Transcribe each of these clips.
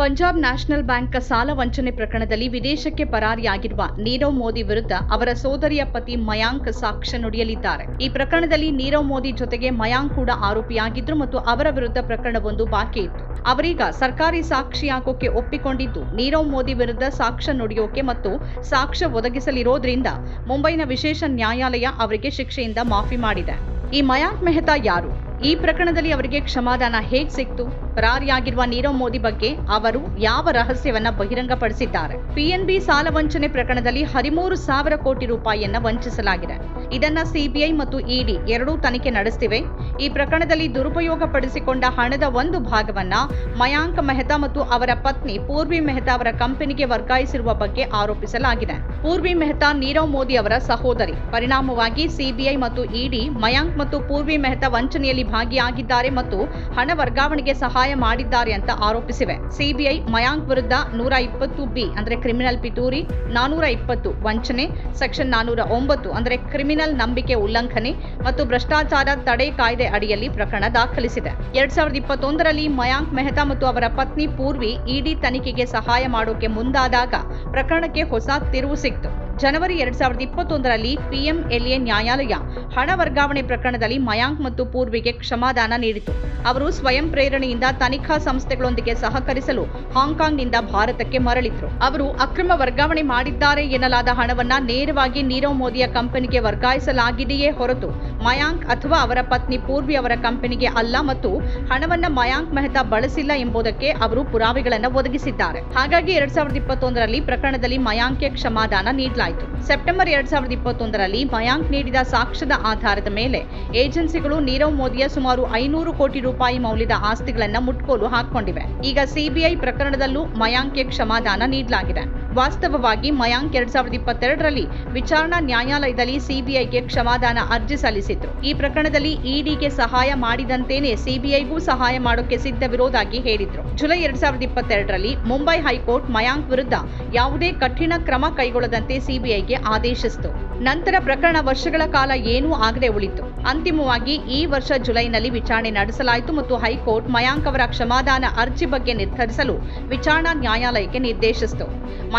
Punjab national bank ಸಾಲ ವಂಚನೆ ಪ್ರಕರಣದಲ್ಲಿ ವಿದೇಶಕ್ಕೆ ಪರಾರಿಯಾಗಿರುವ ನೀರವ್ ಮೋದಿ ವಿರುದ್ಧ ಅವರ ಸೋದರಿಯ ಪತಿ ಮಯಾಂಕ್ ಸಾಕ್ಷ್ಯ ನುಡಿಯಲಿದ್ದಾರೆ. ಈ ಪ್ರಕರಣದಲ್ಲಿ ನೀರವ್ ಮೋದಿ ಜೊತೆಗೆ ಮಯಾಂಕ್ ಕೂಡ ಆರೋಪಿಯಾಗಿದ್ದರು ಮತ್ತು ಅವರ ವಿರುದ್ಧ ಪ್ರಕರಣವೊಂದು ಬಾಕಿ ಇತ್ತು. ಅವರೀಗ ಸರ್ಕಾರಿ ಸಾಕ್ಷಿಯಾಗೋಕೆ ಒಪ್ಪಿಕೊಂಡಿದ್ದು, ನೀರವ್ ಮೋದಿ ವಿರುದ್ಧ ಸಾಕ್ಷ್ಯ ನುಡಿಯೋಕೆ ಮತ್ತು ಸಾಕ್ಷ್ಯ ಒದಗಿಸಲಿರೋದ್ರಿಂದ ಮುಂಬೈನ ವಿಶೇಷ ನ್ಯಾಯಾಲಯ ಅವರಿಗೆ ಶಿಕ್ಷೆಯಿಂದ ಮಾಫಿ ಮಾಡಿದೆ. ಈ ಮಯಾಂಕ್ ಮೆಹ್ತಾ ಯಾರು? ಈ ಪ್ರಕರಣದಲ್ಲಿ ಅವರಿಗೆ ಕ್ಷಮಾದಾನ ಹೇಗೆ ಸಿಕ್ತು? ಪರಾರಿಯಾಗಿರುವ ನೀರವ್ ಮೋದಿ ಬಗ್ಗೆ ಅವರು ಯಾವ ರಹಸ್ಯವನ್ನ ಬಹಿರಂಗಪಡಿಸಿದ್ದಾರೆ? ಪಿಎನ್ಬಿ ಸಾಲ ವಂಚನೆ ಪ್ರಕರಣದಲ್ಲಿ ಹದಿಮೂರು ಸಾವಿರ ಕೋಟಿ ರೂಪಾಯಿಯನ್ನ ವಂಚಿಸಲಾಗಿದೆ. ಇದನ್ನ ಸಿಬಿಐ ಮತ್ತು ಇಡಿ ಎರಡೂ ತನಿಖೆ ನಡೆಸುತ್ತಿವೆ ಈ ಪ್ರಕರಣದಲ್ಲಿ ದುರುಪಯೋಗ ಪಡಿಸಿಕೊಂಡ ಹಣದ ಒಂದು ಭಾಗವನ್ನ ಮಯಾಂಕ್ ಮೆಹ್ತಾ ಮತ್ತು ಅವರ ಪತ್ನಿ ಪೂರ್ವಿ ಮೆಹ್ತಾ ಅವರ ಕಂಪನಿಗೆ ವರ್ಗಾಯಿಸಿರುವ ಬಗ್ಗೆ ಆರೋಪಿಸಲಾಗಿದೆ. ಪೂರ್ವಿ ಮೆಹ್ತಾ ನೀರವ್ ಮೋದಿ ಅವರ ಸಹೋದರಿ. ಪರಿಣಾಮವಾಗಿ ಸಿಬಿಐ ಮತ್ತು ಇಡಿ, ಮಯಾಂಕ್ ಮತ್ತು ಪೂರ್ವಿ ಮೆಹ್ತಾ ವಂಚನೆಯಲ್ಲಿ ಭಾಗಿಯಾಗಿದ್ದಾರೆ ಮತ್ತು ಹಣ ವರ್ಗಾವಣೆಗೆ ಸಹಾಯ ಮಾಡಿದ್ದಾರೆ ಅಂತ ಆರೋಪಿಸಿವೆ. ಸಿಬಿಐ ಮಯಾಂಕ್ ವಿರುದ್ಧ ನೂರ ಇಪ್ಪತ್ತು ಬಿ, ಅಂದ್ರೆ ಕ್ರಿಮಿನಲ್ ಪಿತೂರಿ, ನಾನೂರ ಇಪ್ಪತ್ತು ವಂಚನೆ, ಸೆಕ್ಷನ್ ನಾನೂರ ಒಂಬತ್ತು, ಅಂದ್ರೆ ಕ್ರಿಮಿನಲ್ ನಂಬಿಕೆ ಉಲ್ಲಂಘನೆ ಮತ್ತು ಭ್ರಷ್ಟಾಚಾರ ತಡೆ ಕಾಯ್ದೆ ಅಡಿಯಲ್ಲಿ ಪ್ರಕರಣ ದಾಖಲಿಸಿದೆ. ಎರಡ್ ಸಾವಿರದ ಇಪ್ಪತ್ತೊಂದರಲ್ಲಿ ಮಯಾಂಕ್ ಮೆಹ್ತಾ ಮತ್ತು ಅವರ ಪತ್ನಿ ಪೂರ್ವಿ ಇಡಿ ತನಿಖೆಗೆ ಸಹಾಯ ಮಾಡೋಕೆ ಮುಂದಾದಾಗ ಪ್ರಕರಣಕ್ಕೆ ಹೊಸ ತಿರುವು ಸಿಕ್ತು. ಜನವರಿ ಎರಡ್ ಸಾವಿರದ ಇಪ್ಪತ್ತೊಂದರಲ್ಲಿ ಪಿಎಂಎಲ್ಎ ನ್ಯಾಯಾಲಯ, ಹಣ ವರ್ಗಾವಣೆ ಪ್ರಕರಣದಲ್ಲಿ ಮಯಾಂಕ್ ಮತ್ತು ಪೂರ್ವಿಗೆ ಕ್ಷಮಾದಾನ ನೀಡಿತು. ಅವರು ಸ್ವಯಂ ಪ್ರೇರಣೆಯಿಂದ ತನಿಖಾ ಸಂಸ್ಥೆಗಳೊಂದಿಗೆ ಸಹಕರಿಸಲು ಹಾಂಗ್ಕಾಂಗ್ನಿಂದ ಭಾರತಕ್ಕೆ ಮರಳಿದ್ರು. ಅವರು ಅಕ್ರಮ ವರ್ಗಾವಣೆ ಮಾಡಿದ್ದಾರೆ ಎನ್ನಲಾದ ಹಣವನ್ನ ನೇರವಾಗಿ ನೀರವ್ ಮೋದಿಯ ಕಂಪನಿಗೆ ವರ್ಗಾಯಿಸಲಾಗಿದೆಯೇ ಹೊರತು ಮಯಾಂಕ್ ಅಥವಾ ಅವರ ಪತ್ನಿ ಪೂರ್ವಿ ಅವರ ಕಂಪನಿಗೆ ಅಲ್ಲ ಮತ್ತು ಹಣವನ್ನ ಮಯಾಂಕ್ ಮೆಹ್ತಾ ಬಳಸಿಲ್ಲ ಎಂಬುದಕ್ಕೆ ಅವರು ಪುರಾವೆಗಳನ್ನು ಒದಗಿಸಿದ್ದಾರೆ. ಹಾಗಾಗಿ ಎರಡ್ ಸಾವಿರದ ಇಪ್ಪತ್ತೊಂದರಲ್ಲಿ ಪ್ರಕರಣದಲ್ಲಿ ಮಯಾಂಕ್ಗೆ ಕ್ಷಮಾದಾನ ನೀಡಲಾಯಿತು ಸೆಪ್ಟೆಂಬರ್ ಎರಡ್ ಸಾವಿರದ ಇಪ್ಪತ್ತೊಂದರಲ್ಲಿ ಮಯಾಂಕ್ ನೀಡಿದ ಸಾಕ್ಷ್ಯದ ಆಧಾರದ ಮೇಲೆ ಏಜೆನ್ಸಿಗಳು ನೀರವ್ ಮೋದಿಯ ಸುಮಾರು ಐನೂರು ಕೋಟಿ ರೂಪಾಯಿ ಮೌಲ್ಯದ ಆಸ್ತಿಗಳನ್ನ ಮುಟ್ಕೋಲು ಹಾಕಿಕೊಂಡಿವೆ. ಈಗ ಸಿಬಿಐ ಪ್ರಕರಣದಲ್ಲೂ ಮಯಾಂಕ್ಗೆ ಕ್ಷಮಾದಾನ ನೀಡಲಾಗಿದೆ. ವಾಸ್ತವವಾಗಿ ಮಯಾಂಕ್ ಎರಡ್ ಸಾವಿರದ ಇಪ್ಪತ್ತೆರಡರಲ್ಲಿ ವಿಚಾರಣಾ ನ್ಯಾಯಾಲಯದಲ್ಲಿ ಸಿಬಿಐಗೆ ಕ್ಷಮಾದಾನ ಅರ್ಜಿ ಸಲ್ಲಿಸಿದ್ರು ಈ ಪ್ರಕರಣದಲ್ಲಿ ಇಡಿಗೆ ಸಹಾಯ ಮಾಡಿದಂತೇನೆ ಸಿಬಿಐಗೂ ಸಹಾಯ ಮಾಡೋಕೆ ಸಿದ್ಧವಿರೋದಾಗಿ ಹೇಳಿದ್ರು. ಜುಲೈ ಎರಡ್ ಸಾವಿರದ ಇಪ್ಪತ್ತೆರಡರಲ್ಲಿ ಮುಂಬೈ ಹೈಕೋರ್ಟ್ ಮಯಾಂಕ್ ವಿರುದ್ಧ ಯಾವುದೇ ಕಠಿಣ ಕ್ರಮ ಕೈಗೊಳ್ಳದಂತೆ ಸಿಬಿಐಗೆ ಆದೇಶಿಸಿತು. ನಂತರ ಪ್ರಕರಣ ವರ್ಷಗಳ ಕಾಲ ಏನೂ ಆಗದೆ ಉಳಿತು. ಅಂತಿಮವಾಗಿ ಈ ವರ್ಷ ಜುಲೈನಲ್ಲಿ ವಿಚಾರಣೆ ನಡೆಸಲಾಯಿತು ಮತ್ತು ಹೈಕೋರ್ಟ್ ಮಯಾಂಕ್ ಅವರ ಕ್ಷಮಾದಾನ ಅರ್ಜಿ ಬಗ್ಗೆ ನಿರ್ಧರಿಸಲು ವಿಚಾರಣಾ ನ್ಯಾಯಾಲಯಕ್ಕೆ ನಿರ್ದೇಶಿಸಿತು.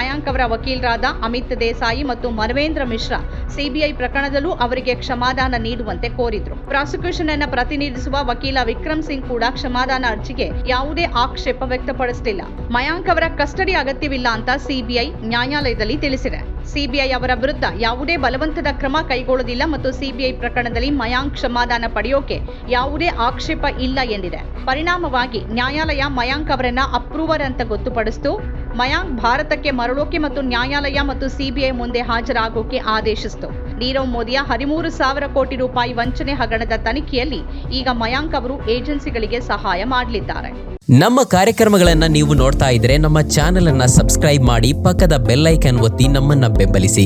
ಅವರ ವಕೀಲರಾದ ಅಮಿತ್ ದೇಸಾಯಿ ಮತ್ತು ಮನವೇಂದ್ರ ಮಿಶ್ರಾ ಸಿಬಿಐ ಪ್ರಕರಣದಲ್ಲೂ ಅವರಿಗೆ ಕ್ಷಮಾದಾನ ನೀಡುವಂತೆ ಕೋರಿದ್ರು. ಪ್ರಾಸಿಕ್ಯೂಷನ್ ಅನ್ನು ಪ್ರತಿನಿಧಿಸುವ ವಕೀಲ ವಿಕ್ರಮ್ ಸಿಂಗ್ ಕೂಡ ಕ್ಷಮಾದಾನ ಅರ್ಜಿಗೆ ಯಾವುದೇ ಆಕ್ಷೇಪ ವ್ಯಕ್ತಪಡಿಸಲಿಲ್ಲ. ಮಯಾಂಕ್ ಅವರ ಕಸ್ಟಡಿ ಅಗತ್ಯವಿಲ್ಲ ಅಂತ ಸಿಬಿಐ ನ್ಯಾಯಾಲಯದಲ್ಲಿ ತಿಳಿಸಿದೆ. ಸಿಬಿಐ ಅವರ ವಿರುದ್ಧ ಯಾವುದೇ ಬಲವಂತದ ಕ್ರಮ ಕೈಗೊಳ್ಳುವುದಿಲ್ಲ ಮತ್ತು ಸಿಬಿಐ ಪ್ರಕರಣದಲ್ಲಿ ಮಯಾಂಕ್ ಕ್ಷಮಾದಾನ ಪಡೆಯೋಕೆ ಯಾವುದೇ ಆಕ್ಷೇಪ ಇಲ್ಲ ಎಂದಿದೆ. ಪರಿಣಾಮವಾಗಿ ನ್ಯಾಯಾಲಯ ಮಯಾಂಕ್ ಅವರನ್ನ ಅಪ್ರೂವರ್ ಅಂತ ಗೊತ್ತುಪಡಿಸಿತು. ಮಯಾಂಕ್ ಭಾರತಕ್ಕೆ ಮರಳೋಕೆ ಮತ್ತು ನ್ಯಾಯಾಲಯ ಮತ್ತು ಸಿಬಿಐ ಮುಂದೆ ಹಾಜರಾಗೋಕೆ ಆದೇಶಿಸಿತು. ನೀರವ್ ಮೋದಿಯ ಹದಿಮೂರು ಸಾವಿರ ಕೋಟಿ ರೂಪಾಯಿ ವಂಚನೆ ಹಗರಣದ ತನಿಖೆಯಲ್ಲಿ ಈಗ ಮಯಾಂಕ್ ಅವರು ಏಜೆನ್ಸಿಗಳಿಗೆ ಸಹಾಯ ಮಾಡಲಿದ್ದಾರೆ. ನಮ್ಮ ಕಾರ್ಯಕ್ರಮಗಳನ್ನು ನೀವು ನೋಡ್ತಾ ಇದ್ರೆ ನಮ್ಮ ಚಾನೆಲ್ ಅನ್ನ ಸಬ್ಸ್ಕ್ರೈಬ್ ಮಾಡಿ ಪಕ್ಕದ ಬೆಲ್ಲೈಕನ್ ಒತ್ತಿ ನಮ್ಮನ್ನ ಬೆಂಬಲಿಸಿ.